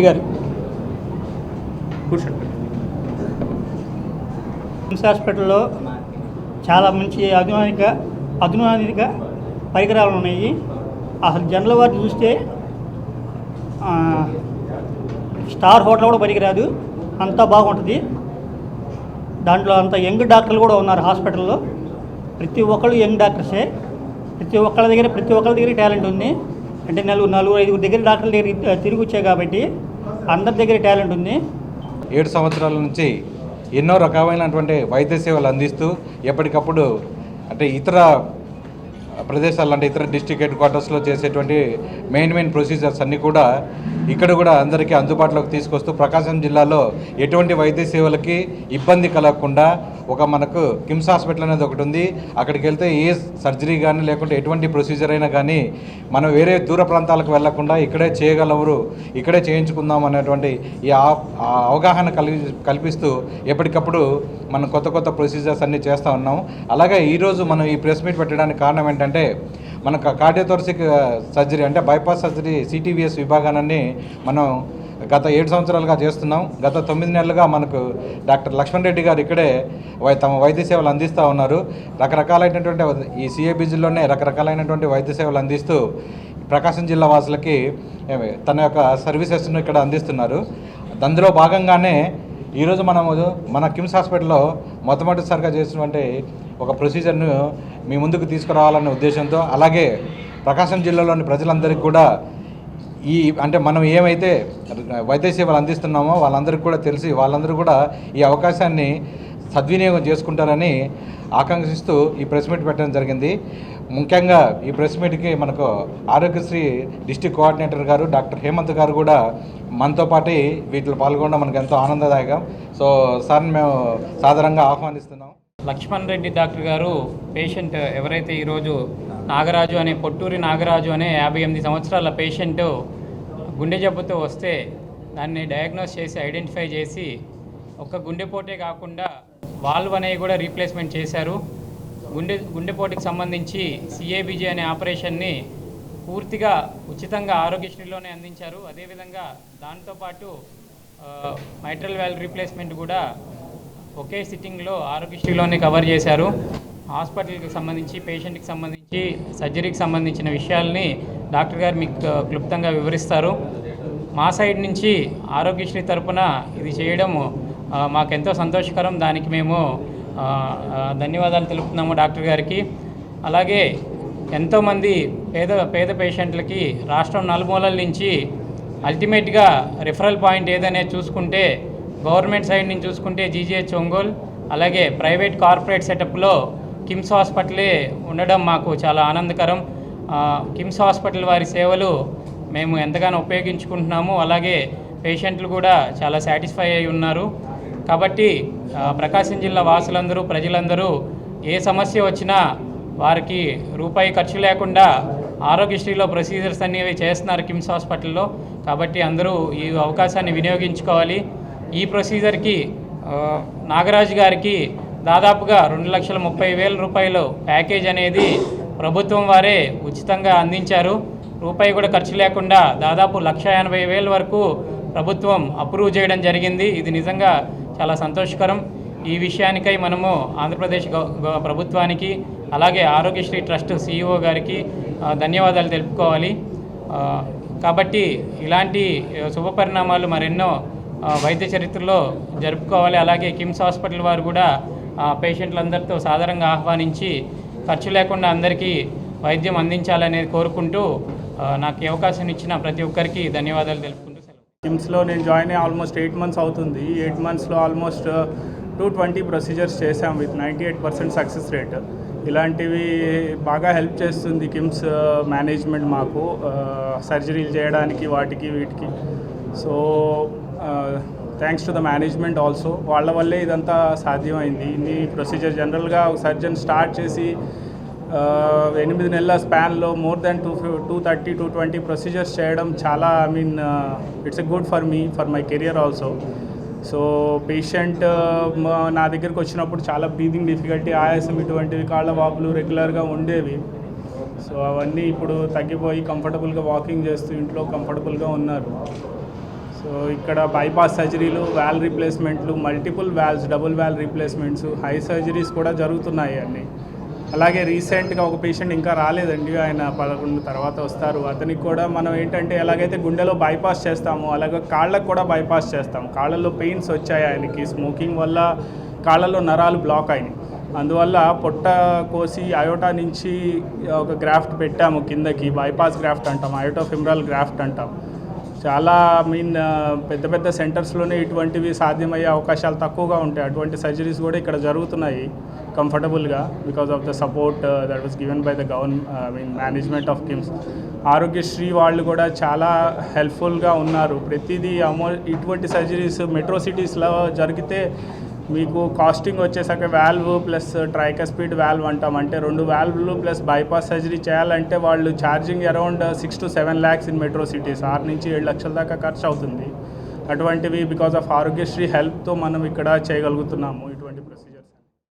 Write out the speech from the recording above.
గారు. కిమ్స్ హాస్పిటల్లో చాలా మంచి అధునానిక అధునానిక పరికరాలు ఉన్నాయి. అసలు జనరల్ వార్డు చూస్తే ఆ, స్టార్ హోటల్ కూడా పనికిరాదు. అంతా బాగుంటుంది. దాంట్లో అంత యంగ్ డాక్టర్లు కూడా ఉన్నారు హాస్పిటల్లో. ప్రతి ఒక్కళ్ళు యంగ్ డాక్టర్సే. ప్రతి ఒక్కళ్ళ దగ్గర ప్రతి ఒక్కళ్ళ దగ్గర టాలెంట్ ఉంది. అంటే నలుగురు నలుగురు ఐదుగురు దగ్గర డాక్టర్ల దగ్గర తిరిగి వచ్చాయి కాబట్టి అందరి దగ్గర టాలెంట్ ఉంది. ఏడు సంవత్సరాల నుంచి ఎన్నో రకమైనటువంటి వైద్య సేవలు అందిస్తూ ఎప్పటికప్పుడు అంటే ఇతర ప్రదేశాలు అంటే ఇతర డిస్ట్రిక్ట్ హెడ్ క్వార్టర్స్లో చేసేటువంటి మెయిన్ మెయిన్ ప్రొసీజర్స్ అన్నీ కూడా ఇక్కడ కూడా అందరికీ అందుబాటులోకి తీసుకొస్తూ ప్రకాశం జిల్లాలో ఎటువంటి వైద్య సేవలకి ఇబ్బంది కలగకుండా ఒక మనకు కిమ్స్ హాస్పిటల్ అనేది ఒకటి ఉంది. అక్కడికి వెళ్తే ఏ సర్జరీ కానీ లేకుంటే ఎటువంటి ప్రొసీజర్ అయినా కానీ మనం వేరే దూర ప్రాంతాలకు వెళ్ళకుండా ఇక్కడే చేయగలవరు ఇక్కడే చేయించుకుందాం అనేటువంటి ఈ ఆ అవగాహన కలిగి కల్పిస్తూ ఎప్పటికప్పుడు మనం కొత్త కొత్త ప్రొసీజర్స్ అన్నీ చేస్తూ ఉన్నాం. అలాగే ఈరోజు మనం ఈ ప్రెస్ మీట్ పెట్టడానికి కారణం ఏంటంటే మన కార్డియోథోరసిక్ సర్జరీ అంటే బైపాస్ సర్జరీ సిటీవీఎస్ విభాగాన్ని మనం గత ఏడు సంవత్సరాలుగా చేస్తున్నాం. గత తొమ్మిది నెలలుగా మనకు డాక్టర్ లక్ష్మణ్ రెడ్డి గారు ఇక్కడే వై- తమ వైద్య సేవలు అందిస్తూ ఉన్నారు. రకరకాలైనటువంటి ఈ సిఏబిజిలోనే రకరకాలైనటువంటి వైద్య సేవలు అందిస్తూ ప్రకాశం జిల్లా వాసులకి తన యొక్క సర్వీసెస్ను ఇక్కడ అందిస్తున్నారు. అందులో భాగంగానే ఈరోజు మనము మన కిమ్స్ హాస్పిటల్లో మొట్టమొదటిసారిగా చేసినటువంటి ఒక ప్రొసీజర్ను మీ ముందుకు తీసుకురావాలనే ఉద్దేశంతో అలాగే ప్రకాశం జిల్లాలోని ప్రజలందరికీ కూడా ఈ అంటే మనం ఏమైతే వైద్య సేవలు అందిస్తున్నామో వాళ్ళందరికీ కూడా తెలిసి వాళ్ళందరూ కూడా ఈ అవకాశాన్ని సద్వినియోగం చేసుకుంటారని ఆకాంక్షిస్తూ ఈ ప్రెస్ మీట్ పెట్టడం జరిగింది. ముఖ్యంగా ఈ ప్రెస్ మీట్కి మనకు ఆరోగ్యశ్రీ డిస్టిక్ కోఆర్డినేటర్ గారు డాక్టర్ హేమంత్ గారు కూడా మనతో పాటు వీటిలో పాల్గొనడం మనకు ఎంతో ఆనందదాయకం. సో సార్ని మేము సాధారణంగా ఆహ్వానిస్తున్నాం. లక్ష్మణ్ రెడ్డి డాక్టర్ గారు పేషెంట్ ఎవరైతే ఈరోజు నాగరాజు అనే పొట్టూరి నాగరాజు అనే యాభై ఎనిమిది సంవత్సరాల పేషెంట్ గుండె జబ్బుతో వస్తే దాన్ని డయాగ్నోస్ చేసి ఐడెంటిఫై చేసి ఒక్క గుండెపోటే కాకుండా వాల్వ్ అనేవి కూడా రీప్లేస్మెంట్ చేశారు. గుండె గుండెపోటుకి సంబంధించి సిఏబిజి అనే ఆపరేషన్ని పూర్తిగా ఉచితంగా ఆరోగ్యశ్రీలోనే అందించారు. అదేవిధంగా దాంతోపాటు మైట్రల్ వ్యాల్ రీప్లేస్మెంట్ కూడా ఒకే సిట్టింగ్లో ఆరోగ్యశ్రీలోనే కవర్ చేశారు. హాస్పిటల్కి సంబంధించి పేషెంట్కి సంబంధించి సర్జరీకి సంబంధించిన విషయాల్ని డాక్టర్ గారు మీకు క్లుప్తంగా వివరిస్తారు. మా సైడ్ నుంచి ఆరోగ్యశ్రీ తరపున ఇది చేయడం మాకెంతో సంతోషకరం. దానికి మేము ధన్యవాదాలు తెలుపుతున్నాము డాక్టర్ గారికి. అలాగే ఎంతోమంది పేద పేద పేషెంట్లకి రాష్ట్రం నలుమూలల నుంచి అల్టిమేట్గా రిఫరల్ పాయింట్ ఏదనే చూసుకుంటే గవర్నమెంట్ సైడ్ నుంచి చూసుకుంటే జీజీహెచ్ ఒంగోలు అలాగే ప్రైవేట్ కార్పొరేట్ సెటప్లో కిమ్స్ హాస్పిటలే ఉండడం మాకు చాలా ఆనందకరం. కిమ్స్ హాస్పిటల్ వారి సేవలు మేము ఎంతగానో ఉపయోగించుకుంటున్నాము. అలాగే పేషెంట్లు కూడా చాలా సాటిస్ఫై అయి ఉన్నారు. కాబట్టి ప్రకాశం జిల్లా వాసులందరూ ప్రజలందరూ ఏ సమస్య వచ్చినా వారికి రూపాయి ఖర్చు లేకుండా ఆరోగ్యశ్రీలో ప్రొసీజర్స్ అనేవి చేస్తున్నారు కిమ్స్ హాస్పిటల్లో. కాబట్టి అందరూ ఈ అవకాశాన్ని వినియోగించుకోవాలి. ఈ ప్రొసీజర్కి నాగరాజు గారికి దాదాపుగా రెండు లక్షల ముప్పై వేల రూపాయలు ప్యాకేజ్ అనేది ప్రభుత్వం వారే ఉచితంగా అందించారు. రూపాయి కూడా ఖర్చు లేకుండా దాదాపు లక్ష ఎనభై వేల వరకు ప్రభుత్వం అప్రూవ్ చేయడం జరిగింది. ఇది నిజంగా చాలా సంతోషకరం. ఈ విషయానికై మనము ఆంధ్రప్రదేశ్ ప్రభుత్వానికి అలాగే ఆరోగ్యశ్రీ ట్రస్ట్ సిఇఓ గారికి ధన్యవాదాలు తెలుపుకోవాలి. కాబట్టి ఇలాంటి శుభపరిణామాలు శుభ పరిణామాలు మరెన్నో వైద్య చరిత్రలో జరుపుకోవాలి. అలాగే కిమ్స్ హాస్పిటల్ వారు కూడా పేషెంట్లందరితో సాధారణంగా ఆహ్వానించి ఖర్చు లేకుండా అందరికీ వైద్యం అందించాలనేది కోరుకుంటూ నాకు అవకాశం ఇచ్చిన ప్రతి ఒక్కరికి ధన్యవాదాలు తెలుపుకుంటూ సెలవు. కిమ్స్లో నేను జాయిన్ అయ్యి ఆల్మోస్ట్ ఎయిట్ మంత్స్ అవుతుంది. ఎయిట్ మంత్స్లో ఆల్మోస్ట్ టూ ట్వంటీ ప్రొసీజర్స్ చేసాం with ninety eight percent success rate. ఇలాంటివి బాగా హెల్ప్ చేస్తుంది కిమ్స్ మేనేజ్మెంట్ మాకు సర్జరీలు చేయడానికి వాటికి వీటికి. So thanks to the management also వాళ్ళ వల్లే ఇదంతా సాధ్యమైంది. ఇన్ని ప్రొసీజర్ జనరల్గా సర్జన్ స్టార్ట్ చేసి ఎనిమిది నెలల స్పాన్లో more than two two thirty two twenty procedures చేయడం చాలా I mean it's a good for me for my career also so patient నా దగ్గరికి వచ్చినప్పుడు చాలా బ్రీదింగ్ డిఫికల్టీ ఆయాసం ఇటువంటివి కాళ్ళ వాపులు రెగ్యులర్గా ఉండేవి. సో అవన్నీ ఇప్పుడు తగ్గిపోయి కంఫర్టబుల్గా వాకింగ్ చేస్తూ ఇంట్లో కంఫర్టబుల్గా ఉన్నారు. సో ఇక్కడ బైపాస్ సర్జరీలు valve రీప్లేస్మెంట్లు multiple valves double valve replacements high surgeries కూడా జరుగుతున్నాయి అన్నీ. అలాగే రీసెంట్గా ఒక పేషెంట్ ఇంకా రాలేదండి. ఆయన పదకొండు తర్వాత వస్తారు. అతనికి కూడా మనం ఏంటంటే ఎలాగైతే గుండెలో బైపాస్ చేస్తామో అలాగే కాళ్ళకు కూడా బైపాస్ చేస్తాం. కాళ్ళల్లో పెయిన్స్ వచ్చాయి ఆయనకి. స్మోకింగ్ వల్ల కాళ్ళలో నరాలు బ్లాక్ అయినాయి. అందువల్ల పొట్ట కోసి అయోటా నుంచి ఒక గ్రాఫ్ట్ పెట్టాము కిందకి. బైపాస్ గ్రాఫ్ట్ అంటాం. అయోటోఫిమ్రల్ గ్రాఫ్ట్ అంటాం. చాలా మీన్ uh, పెద్ద పెద్ద సెంటర్స్లోనే ఇటువంటివి సాధ్యమయ్యే అవకాశాలు తక్కువగా ఉంటాయి. అటువంటి సర్జరీస్ కూడా ఇక్కడ జరుగుతున్నాయి కంఫర్టబుల్గా because of the support that was given by the govern I mean management of KIMS Aarogyasri వాళ్ళు కూడా చాలా హెల్ప్ఫుల్గా ఉన్నారు. ప్రతిదీ అమౌ ఇటువంటి సర్జరీస్ మెట్రో సిటీస్లో జరిగితే మీకు కాస్టింగ్ వచ్చేసరికి వాల్వ్ ప్లస్ ట్రైకస్పీడ్ వాల్వ్ అంటాం. అంటే రెండు వాల్వ్లు ప్లస్ బైపాస్ సర్జరీ చేయాలంటే వాళ్ళు charging around six to seven lakhs in metro cities ఆరు నుంచి ఏడు లక్షల దాకా ఖర్చు అవుతుంది. అటువంటివి బికాస్ ఆఫ్ ఆరోగ్యశ్రీ హెల్ప్తో మనం ఇక్కడ చేయగలుగుతున్నాము.